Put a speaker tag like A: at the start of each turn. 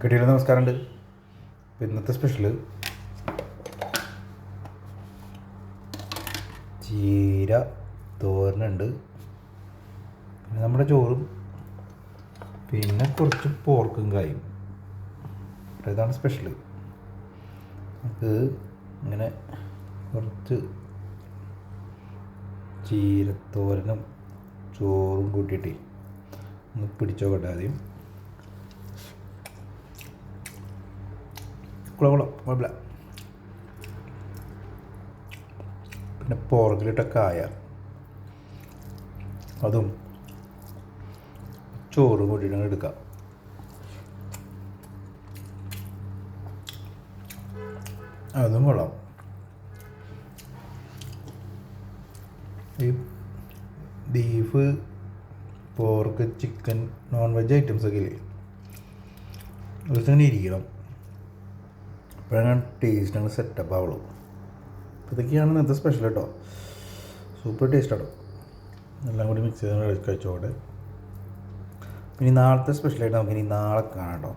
A: കിട്ടിയില്ല നമസ്കാരമുണ്ട്. ഇന്നത്തെ സ്പെഷ്യൽ ചീര തോരനുണ്ട്. നമ്മുടെ ചോറും പിന്നെ കുറച്ച് പോർക്കും കായും. ഇതാണ് സ്പെഷ്യൽ നമുക്ക് ഇങ്ങനെ കുറച്ച് ചീരത്തോരനും ചോറും കൂട്ടിയിട്ട് ഒന്ന് പിടിച്ചോക്കട്ടെ ആദ്യം. കുളം കുളം കുഴപ്പമില്ല പിന്നെ പോർക്കിലിട്ട കായ അതും ചോറും കൂട്ടിയിട്ട് എടുക്കാം. അതും കൊള്ളാം. ഈ beef pork chicken non veg items ഒക്കെ ഇല്ലേ? ഒരു ഇരിക്കണം. അപ്പോഴാണ് ടേസ്റ്റ് അങ്ങ് സെറ്റപ്പ് ആവുള്ളൂ. അപ്പോൾ ഇതൊക്കെയാണ് ഇന്നത്തെ സ്പെഷ്യൽ കേട്ടോ. സൂപ്പർ ടേസ്റ്റാണ് എല്ലാം കൂടി മിക്സ് ചെയ്ത് കഴിച്ചോട്ടെ പിന്നെ നാളത്തെ സ്പെഷ്യലായിട്ട് നമുക്ക് ഇനി നാളെ കാണാം കേട്ടോ.